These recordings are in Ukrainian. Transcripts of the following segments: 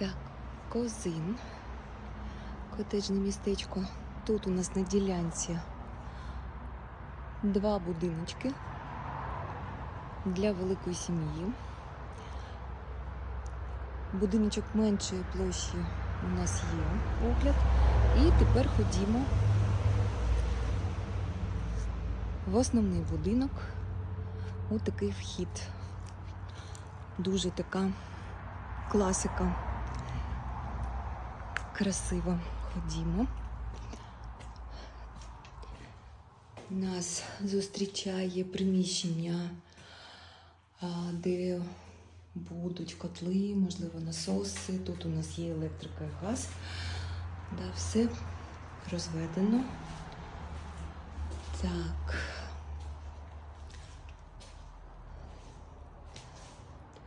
Так, козин. Котеджне містечко. Тут у нас на ділянці два будиночки для великої сім'ї. Будиночок меншої площі у нас є огляд. І тепер ходімо в основний будинок. Ось такий вхід. Дуже така класика. Красиво. Ходімо. Нас зустрічає приміщення, де будуть котли, можливо, насоси. Тут у нас є електрика і газ. Да, все розведено. Так.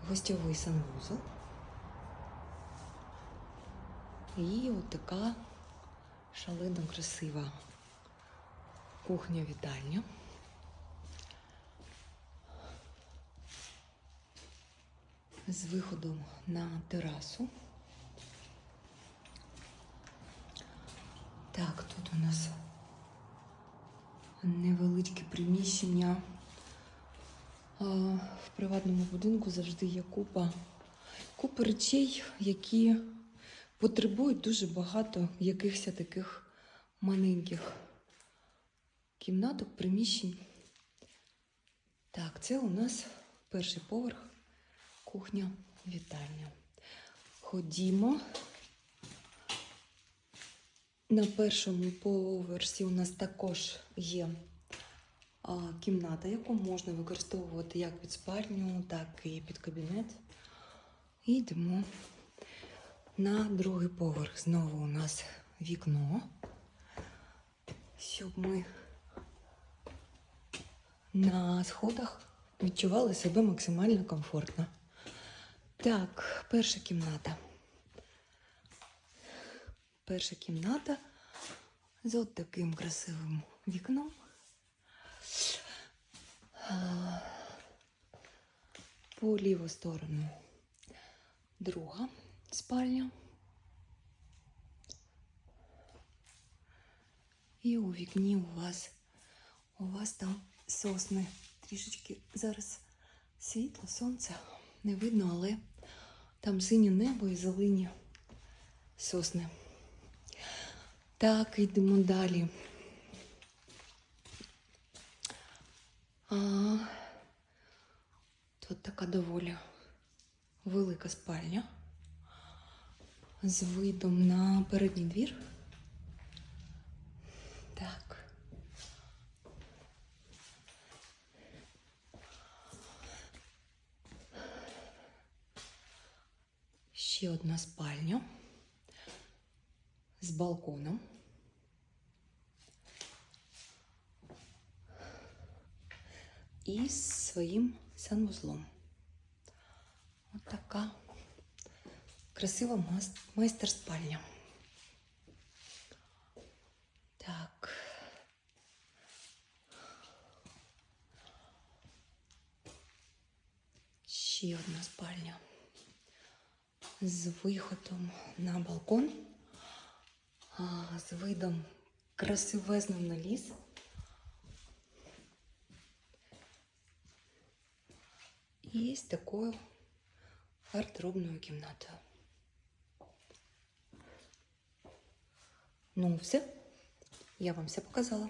Гостьовий санвузол. І от така шалено красива кухня-вітальня. З виходом на терасу. Так, тут у нас невеличке приміщення. В приватному будинку завжди є купа, купа речей, які потребують дуже багато якихось таких маленьких кімнаток, приміщень. Так, це у нас перший поверх, кухня, вітальня. Ходімо. На першому поверсі у нас також є а, кімната, яку можна використовувати як під спальню, так і під кабінет. І йдемо на другий поверх. Знову у нас вікно, щоб ми на сходах відчували себе максимально комфортно. Так, перша кімната. Перша кімната з от таким красивим вікном. По ліву сторону друга спальня. І у вікні у вас у вас там сосни. Трішечки зараз світло, сонце не видно, але там синє небо і зелені сосни. Так, йдемо далі. А, тут така доволі велика спальня з видом на передній двір. Так. Ще одна спальня з балконом. І з своїм санвузлом. Ось така красива майстер-спальня. Так. Ще одна спальня з виходом на балкон, з видом красивезним на ліс. І з такою гардеробною кімнатою. Ну, все. Я вам все показала.